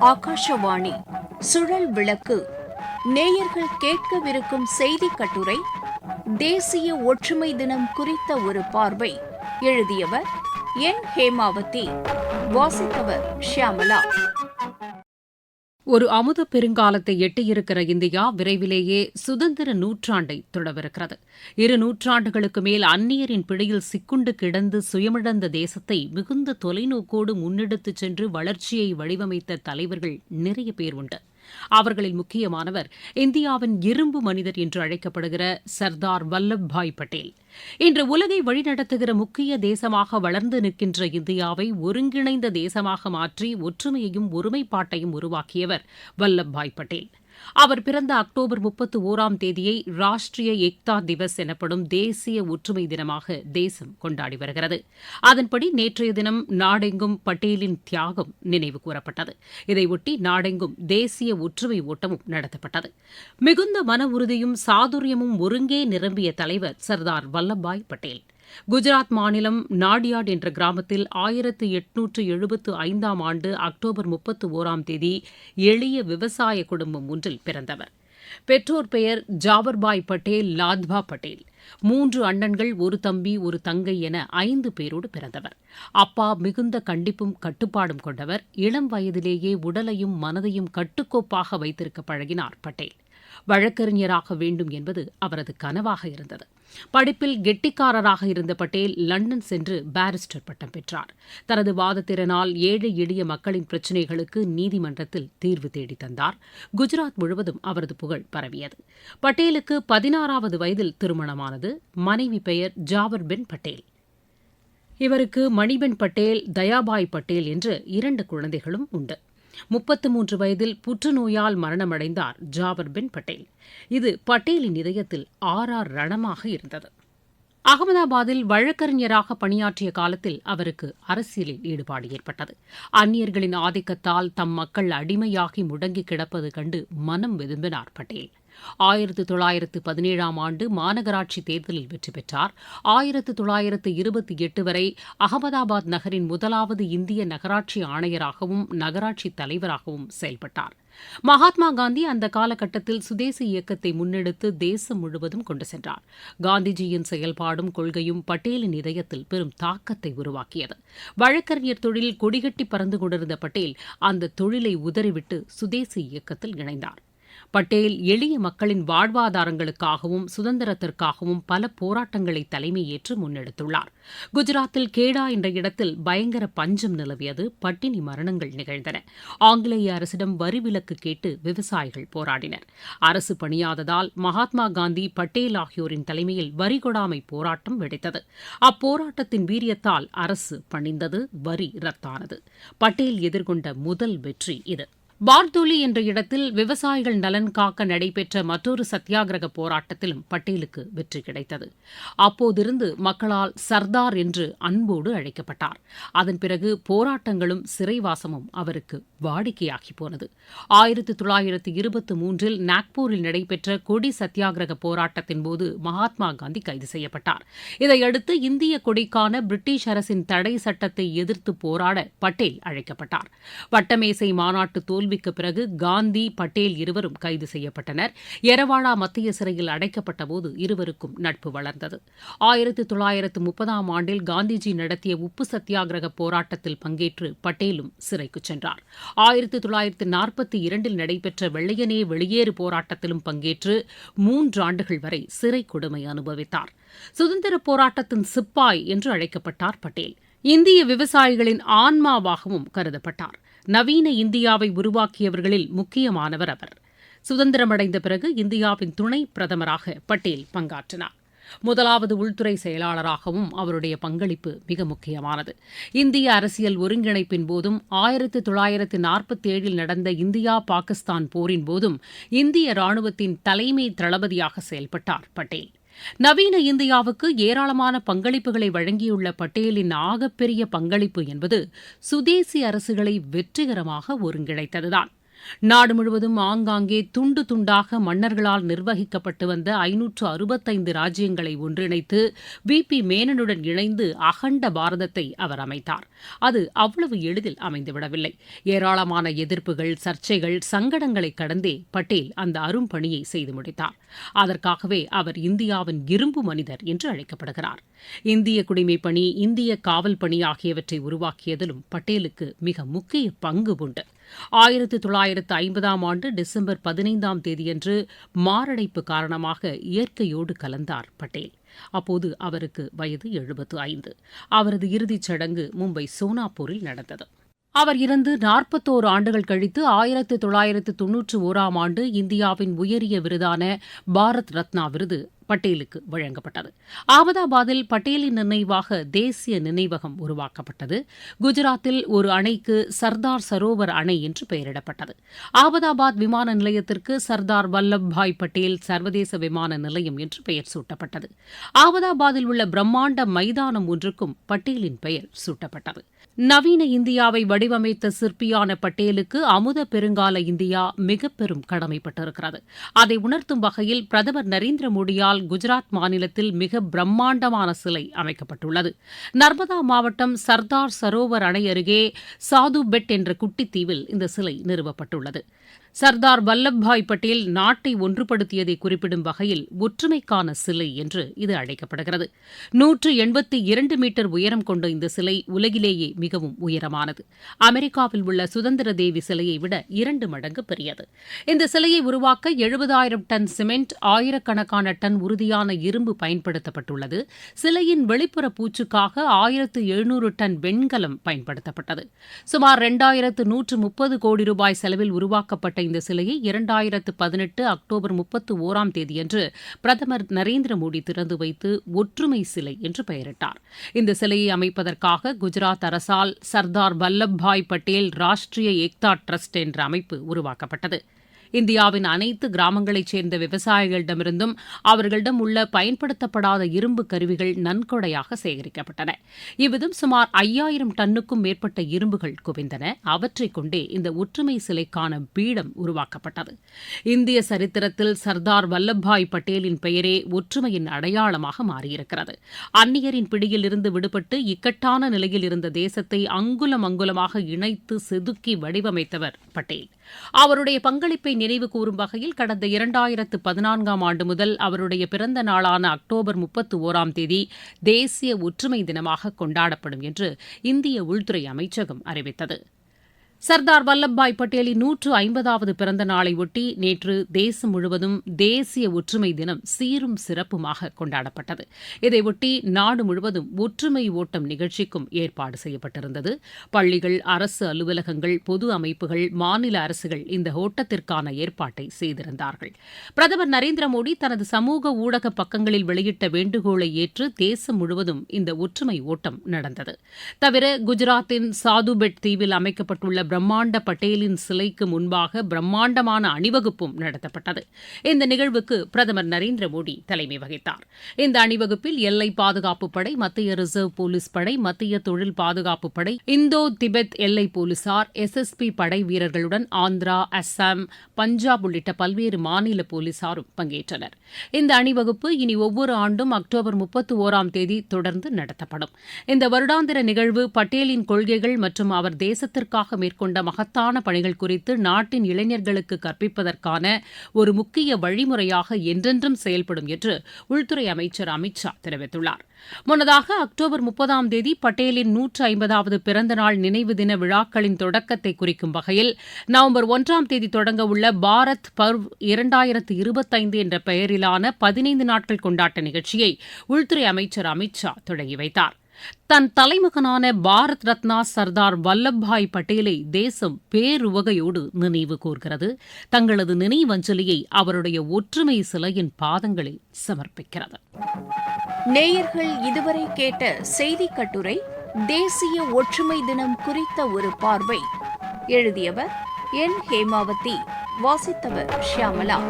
ஆகாஷவாணி. சுழல் விளக்கு. நேயர்கள் கேட்கவிருக்கும் செய்தி கட்டுரை தேசிய ஒற்றுமை தினம் குறித்த ஒரு பார்வை எழுதியவர் என். ஹேமாவதி வாசித்தவர் ஷியாமலா. ஒரு அமுத பெருங்காலத்தை எட்டியிருக்கிற இந்தியா விரைவிலேயே சுதந்திர நூற்றாண்டை தொடவிருக்கிறது. இரு நூற்றாண்டுகளுக்கு மேல் அந்நியரின் பிடியில் சிக்குண்டு கிடந்து சுயமிழந்த தேசத்தை மிகுந்த தொலைநோக்கோடு முன்னெடுத்துச் சென்று வளர்ச்சியை வடிவமைத்த தலைவர்கள் நிறைய பேர் உண்டு. அவர்களில் முக்கியமானவர் இந்தியாவின் இரும்பு மனிதர் என்று அழைக்கப்படுகிற சர்தார் வல்லப்பாய் பட்டேல். இன்று உலகை வழிநடத்துகிற முக்கிய தேசமாக வளர்ந்து நிற்கின்ற இந்தியாவை ஒருங்கிணைந்த தேசமாக மாற்றி ஒற்றுமையையும் ஒருமைப்பாட்டையும் உருவாக்கியவர் வல்லப்பாய் பட்டேல். அவர் பிறந்த அக்டோபர் முப்பத்து ஓராம் தேதியை ராஷ்டிரிய ஏக்தா திவஸ் எனப்படும் தேசிய ஒற்றுமை தினமாக தேசம் கொண்டாடி வருகிறது. அதன்படி நேற்றைய தினம் நாடெங்கும் பட்டேலின் தியாகம் நினைவு கூறப்பட்டது. இதையொட்டி நாடெங்கும் தேசிய ஒற்றுமை ஓட்டமும் நடத்தப்பட்டது. மிகுந்த மன உறுதியும் சாதுரியமும் ஒருங்கே நிரம்பிய தலைவர் சர்தார் வல்லபாய் பட்டேல். குஜராத் மாநிலம் நாடியாட் என்ற கிராமத்தில் ஆயிரத்து எட்நூற்று எழுபத்து ஐந்தாம் ஆண்டு அக்டோபர் முப்பத்து ஓராம் தேதி எளிய விவசாய குடும்பம் ஒன்றில் பிறந்தவர். பெற்றோர் பெயர் ஜாவர்பாய் பட்டேல் லாத்பா பட்டேல். மூன்று அண்ணன்கள் ஒரு தம்பி ஒரு தங்கை என ஐந்து பேரோடு பிறந்தவர். அப்பா மிகுந்த கண்டிப்பும் கட்டுப்பாடும் கொண்டவர். இளம் வயதிலேயே உடலையும் மனதையும் கட்டுக்கோப்பாக வைத்திருக்க பழகினார் பட்டேல். வழக்கறிஞராக வேண்டும் என்பது அவரது கனவாக இருந்தது. படிப்பில் கெட்டிக்காரராக இருந்த பட்டேல் லண்டன் சென்று பாரிஸ்டர் பட்டம் பெற்றார். தனது வாதத்திறனால் ஏழை எளிய மக்களின் பிரச்சினைகளுக்கு நீதிமன்றத்தில் தீர்வு தேடி தந்தார். குஜராத் முழுவதும் அவரது புகழ் பரவியது. பட்டேலுக்கு பதினாறாவது வயதில் திருமணமானது. மனைவி பெயர் ஜாவர் பென் பட்டேல். இவருக்கு மணிபென் பட்டேல் தயாபாய் பட்டேல் என்று இரண்டு குழந்தைகளும் உண்டு. முப்பத்து மூன்று வயதில் புற்றுநோயால் மரணமடைந்தார் ஜாபர் பின் பட்டேல். இது பட்டேலின் இதயத்தில் ஆறார் ரணமாக இருந்தது. அகமதாபாத்தில் வழக்கறிஞராக பணியாற்றிய காலத்தில் அவருக்கு அரசியலில் ஈடுபாடு ஏற்பட்டது. அந்நியர்களின் ஆதிக்கத்தால் தம் மக்கள் அடிமையாகி முடங்கி கிடப்பது கண்டு மனம் வெதும்பினார் பட்டேல். ஆயிரத்து தொள்ளாயிரத்து பதினேழாம் ஆண்டு மாநகராட்சி தேர்தலில் வெற்றி பெற்றார். ஆயிரத்து தொள்ளாயிரத்து இருபத்தி எட்டு வரை அகமதாபாத் நகரின் முதலாவது இந்திய நகராட்சி ஆணையராகவும் நகராட்சி தலைவராகவும் செயல்பட்டார். மகாத்மா காந்தி அந்த காலகட்டத்தில் சுதேசி இயக்கத்தை முன்னெடுத்து தேசம் முழுவதும் கொண்டு சென்றார். காந்திஜியின் செயல்பாடும் கொள்கையும் பட்டேலின் இதயத்தில் பெரும் தாக்கத்தை உருவாக்கியது. வழக்கறிஞர் தொழில் கொடிகட்டி பறந்து கொண்டிருந்த பட்டேல் அந்த தொழிலை உதறிவிட்டு சுதேசி இயக்கத்தில் இணைந்தார். பட்டேல் எளிய மக்களின் வாழ்வாதாரங்களுக்காகவும் சுதந்திரத்திற்காகவும் பல போராட்டங்களை தலைமையேற்று முன்னெடுத்துள்ளார். குஜராத்தில் கேடா என்ற இடத்தில் பயங்கர பஞ்சம் நிலவியது. பட்டினி மரணங்கள் நிகழ்ந்தன. ஆங்கிலேய அரசிடம் வரி விலக்கு கேட்டு விவசாயிகள் போராடினர். அரசு பணியாததால் மகாத்மா காந்தி பட்டேல் ஆகியோரின் தலைமையில் வரி கொடாமை போராட்டம் வெடித்தது. அப்போராட்டத்தின் வீரியத்தால் அரசு பணிந்தது வரி ரத்தானது. பட்டேல் எதிர்கொண்ட முதல் வெற்றி இது. பார்தோலி என்ற இடத்தில் விவசாயிகள் நலன் காக்க நடைபெற்ற மற்றொரு சத்தியாகிரக போராட்டத்திலும் பட்டேலுக்கு வெற்றி கிடைத்தது. அப்போதிருந்து மக்களால் சர்தார் என்று அன்போடு அழைக்கப்பட்டார். அதன் பிறகு போராட்டங்களும் சிறைவாசமும் அவருக்கு வாடிக்கையாகி போனது. ஆயிரத்தி தொள்ளாயிரத்தி இருபத்தி மூன்றில் நாக்பூரில் நடைபெற்ற கொடி சத்தியாகிரக போராட்டத்தின் போது மகாத்மா காந்தி கைது செய்யப்பட்டார். இதையடுத்து இந்திய கொடிக்கான பிரிட்டிஷ் அரசின் தடை சட்டத்தை எதிர்த்து போராட பட்டேல் அழைக்கப்பட்டார். வட்டமேசை மாநாட்டு தோல்வி தோல்விக்கு பிறகு காந்தி பட்டேல் இருவரும் கைது செய்யப்பட்டனர். எரவாடா மத்திய சிறையில் அடைக்கப்பட்டபோது இருவருக்கும் நட்பு வளர்ந்தது. ஆயிரத்தி தொள்ளாயிரத்து முப்பதாம் ஆண்டில் காந்திஜி நடத்திய உப்பு சத்தியாகிரக போராட்டத்தில் பங்கேற்று பட்டேலும் சிறைக்கு சென்றார். ஆயிரத்தி தொள்ளாயிரத்து நாற்பத்தி இரண்டில் நடைபெற்ற வெள்ளையனே வெளியேறு போராட்டத்திலும் பங்கேற்று மூன்றாண்டுகள் வரை சிறை கொடுமை அனுபவித்தார். சுதந்திர போராட்டத்தின் சிப்பாய் என்று அழைக்கப்பட்டார் பட்டேல். இந்திய விவசாயிகளின் ஆன்மாவாகவும் கருதப்பட்டார். நவீன இந்தியாவை உருவாக்கியவர்களில் முக்கியமானவர் அவர். சுதந்திரமடைந்த பிறகு இந்தியாவின் துணை பிரதமராக பட்டேல் பங்காற்றினார். முதலாவது உள்துறை செயலாளராகவும் அவருடைய பங்களிப்பு மிக முக்கியமானது. இந்திய அரசியல் ஒருங்கிணைப்பின் போதும் ஆயிரத்தி தொள்ளாயிரத்து நாற்பத்தி ஏழில் நடந்த இந்தியா பாகிஸ்தான் போரின் போதும் இந்திய ராணுவத்தின் தலைமை தளபதியாக செயல்பட்டார் பட்டேல். நவீன இந்தியாவுக்கு ஏராளமான பங்களிப்புகளை வழங்கியுள்ள பட்டேலின் ஆகப்பெரிய பங்களிப்பு என்பது சுதேசி அரசுகளை வெற்றிகரமாக ஒருங்கிணைத்ததுதான். நாடு முழுவதும் ஆங்காங்கே துண்டு துண்டாக மன்னர்களால் நிர்வகிக்கப்பட்டு வந்த ஐநூற்று அறுபத்தைந்து ராஜ்யங்களை ஒன்றிணைத்து வி பி மேனனுடன் இணைந்து அகண்ட பாரதத்தை அவர் அமைத்தார். அது அவ்வளவு எளிதில் அமைந்துவிடவில்லை. ஏராளமான எதிர்ப்புகள் சர்ச்சைகள் சங்கடங்களை கடந்தே பட்டேல் அந்த அரும்பணியை செய்து முடித்தார். அதற்காகவே அவர் இந்தியாவின் இரும்பு மனிதர் என்று அழைக்கப்படுகிறார். இந்திய குடிமை பணி இந்திய காவல் பணி ஆகியவற்றை உருவாக்கியதிலும் பட்டேலுக்கு மிக முக்கிய பங்கு உண்டு. ஆயிரத்து தொள்ளாயிரத்து ஐம்பதாம் ஆண்டு டிசம்பர் பதினைந்தாம் தேதியன்று மாரடைப்பு காரணமாக இயற்கையோடு கலந்தார் பட்டேல். அப்போது அவருக்கு வயது எழுபத்து ஐந்து. அவரது இறுதிச் சடங்கு மும்பை சோனாப்பூரில் நடந்தது. அவர் இறந்து நாற்பத்தோரு ஆண்டுகள் கழித்து ஆயிரத்து தொள்ளாயிரத்து தொன்னூற்று ஓராம் ஆண்டு இந்தியாவின் உயரிய விருதான பாரத் ரத்னா விருது பட்டேலுக்கு வழங்கப்பட்டது. அகமதாபாத்தில் பட்டேலின் நினைவாக தேசிய நினைவகம் உருவாக்கப்பட்டது. குஜராத்தில் ஒரு அணைக்கு சர்தார் சரோவர் அணை என்று பெயரிடப்பட்டது. அகமதாபாத் விமான நிலையத்திற்கு சர்தார் வல்லப்பாய் பட்டேல் சர்வதேச விமான நிலையம் என்று பெயர் சூட்டப்பட்டது. அகமதாபாத்தில் உள்ள பிரம்மாண்ட மைதானம் ஒன்றுக்கும் பட்டேலின் பெயர் சூட்டப்பட்டது. நவீன இந்தியாவை வடிவமைத்த சிற்பியான பட்டேலுக்கு அமுத பெருங்கால இந்தியா மிக பெரும் கடமைப்பட்டிருக்கிறது. அதை உணர்த்தும் வகையில் பிரதமர் நரேந்திர மோடியால் குஜராத் மாநிலத்தில் மிக பிரம்மாண்டமான சிலை அமைக்கப்பட்டுள்ளது. நர்மதா மாவட்டம் சர்தார் சரோவர் அணை அருகே சாது பெட் என்ற குட்டித்தீவில் இந்த சிலை நிறுவப்பட்டுள்ளது. சர்தார் வல்லப்பாய் பட்டேல் நாட்டை ஒன்றுபடுத்தியதை குறிப்பிடும் வகையில் ஒற்றுமைக்கான சிலை என்று இது அழைக்கப்படுகிறது. நூற்று எண்பத்தி இரண்டு மீட்டர் உயரம் கொண்ட இந்த சிலை உலகிலேயே மிகவும் உயரமானது. அமெரிக்காவில் உள்ள சுதந்திர தேவி சிலையை விட இரண்டு மடங்கு பெரியது. இந்த சிலையை உருவாக்க எழுபதாயிரம் டன் சிமெண்ட் ஆயிரக்கணக்கான டன் உறுதியான இரும்பு பயன்படுத்தப்பட்டுள்ளது. சிலையின் வெளிப்புற பூச்சுக்காக ஆயிரத்து எழுநூறு டன் வெண்கலம் பயன்படுத்தப்பட்டது. சுமார் இரண்டாயிரத்து நூற்று முப்பது கோடி ரூபாய் செலவில் உருவாக்கப்பட்ட இந்த சிலையை இரண்டாயிரத்து பதினெட்டு அக்டோபர் முப்பத்து ஓராம் தேதியன்று பிரதமர் நரேந்திர மோடி திறந்து வைத்து ஒற்றுமை சிலை என்று பெயரிட்டார். இந்த சிலையை அமைப்பதற்காக குஜராத் அரசால் சர்தார் வல்லப்பாய் பட்டேல் ராஷ்டிரிய ஏக்தா ட்ரஸ்ட் என்ற அமைப்பு உருவாக்கப்பட்டது. இந்தியாவின் அனைத்து கிராமங்களைச் சேர்ந்த விவசாயிகளிடமிருந்தும் அவர்களிடம் உள்ள பயன்படுத்தப்படாத இரும்பு கருவிகள் நன்கொடையாக சேகரிக்கப்பட்டன. இவ்விதம் சுமார் ஐயாயிரம் டன்னுக்கும் மேற்பட்ட இரும்புகள் குவிந்தன. அவற்றைக் கொண்டே இந்த ஒற்றுமை சிலைக்கான பீடம் உருவாக்கப்பட்டது. இந்திய சரித்திரத்தில் சர்தார் வல்லபாய் பட்டேலின் பெயரே ஒற்றுமையின் அடையாளமாக மாறியிருக்கிறது. அந்நியரின் பிடியிலிருந்து விடுபட்டு இக்கட்டான நிலையில் இருந்த தேசத்தை அங்குலம் அங்குலமாக இணைத்து செதுக்கி வடிவமைத்தவர் பட்டேல். அவருடைய பங்களிப்பை நினைவு கூறும் வகையில் கடந்த இரண்டாயிரத்து பதினான்காம் ஆண்டு முதல் அவருடைய பிறந்த நாளான அக்டோபர் முப்பத்து ஓராம் தேதி தேசிய ஒற்றுமை தினமாக கொண்டாடப்படும் என்று இந்திய உள்துறை அமைச்சகம் அறிவித்தது. சர்தார் வல்லபாய் பட்டேலின் நூற்று ஐம்பதாவது பிறந்த நாளையொட்டி நேற்று தேசம் முழுவதும் தேசிய ஒற்றுமை தினம் சீரும் சிறப்புமாக கொண்டாடப்பட்டது. இதையொட்டி நாடு முழுவதும் ஒற்றுமை ஓட்டம் நிகழ்ச்சிக்கும் ஏற்பாடு செய்யப்பட்டிருந்தது. பள்ளிகள் அரசு அலுவலகங்கள் பொது அமைப்புகள் மாநில அரசுகள் இந்த ஓட்டத்திற்கான ஏற்பாட்டை செய்திருந்தார்கள். பிரதமர் நரேந்திர மோடி தனது சமூக ஊடக பக்கங்களில் வெளியிட்ட வேண்டுகோளை ஏற்று தேசம் முழுவதும் இந்த ஒற்றுமை ஓட்டம் நடந்தது. தவிர குஜராத்தின் சாதுபெட் தீவில் அமைக்கப்பட்டுள்ள பிரம்மாண்ட பட்டேலின் சிலைக்கு முன்பாக பிரம்மாண்டமான அணிவகுப்பும் நடத்தப்பட்டது. இந்த நிகழ்வுக்கு பிரதமர் நரேந்திர மோடி தலைமை வகித்தார். இந்த அணிவகுப்பில் எல்லை பாதுகாப்பு படை மத்திய ரிசர்வ் போலீஸ் படை மத்திய தொழில் பாதுகாப்பு படை இந்தோ திபெத் எல்லை போலீசார் எஸ்எஸ்பி படை வீரர்களுடன் ஆந்திரா அஸ்ஸாம் பஞ்சாப் உள்ளிட்ட பல்வேறு மாநில போலீசாரும் பங்கேற்றனர். இந்த அணிவகுப்பு இனி ஒவ்வொரு ஆண்டும் அக்டோபர் முப்பத்தி ஓராம் தேதி தொடர்ந்து நடத்தப்படும். இந்த வருடாந்திர நிகழ்வு பட்டேலின் கொள்கைகள் மற்றும் அவர் தேசத்திற்காக மேற்கொண்ட மகத்தான பணிகள் குறித்து நாட்டின் இளைஞர்களுக்கு கற்பிப்பதற்கான ஒரு முக்கிய வழிமுறையாக என்றென்றும் செயல்படும் என்று உள்துறை அமைச்சர் அமித் ஷா தெரிவித்துள்ளார். முன்னதாக அக்டோபர் முப்பதாம் தேதி பட்டேலின் நூற்று ஐம்பதாவது பிறந்த நாள் நினைவு தின விழாக்களின் தொடக்கத்தை குறிக்கும் வகையில் நவம்பர் ஒன்றாம் தேதி தொடங்க உள்ள பாரத் பர்வ் இரண்டாயிரத்து இருபத்தைந்து என்ற பெயரிலான பதினைந்து நாட்கள் கொண்டாட்ட நிகழ்ச்சியை உள்துறை அமைச்சர் அமித் ஷா தொடங்கி வைத்தார். தன் தலைமகனான பாரத் ரத்னா சர்தார் வல்லபாய் பட்டேலை தேசம் பேருவகையோடு நினைவு கூர்கிறது. தங்களது நினைவஞ்சலியை அவருடைய ஒற்றுமை சிலையின் பாதங்களில் சமர்ப்பிக்கிறது. நேயர்கள் இதுவரை கேட்ட செய்தி கட்டுரை தேசிய ஒற்றுமை தினம் குறித்த ஒரு பார்வை. எழுதியவர் என். ஹேமாவதி வாசித்தவர் ஷியாமலா.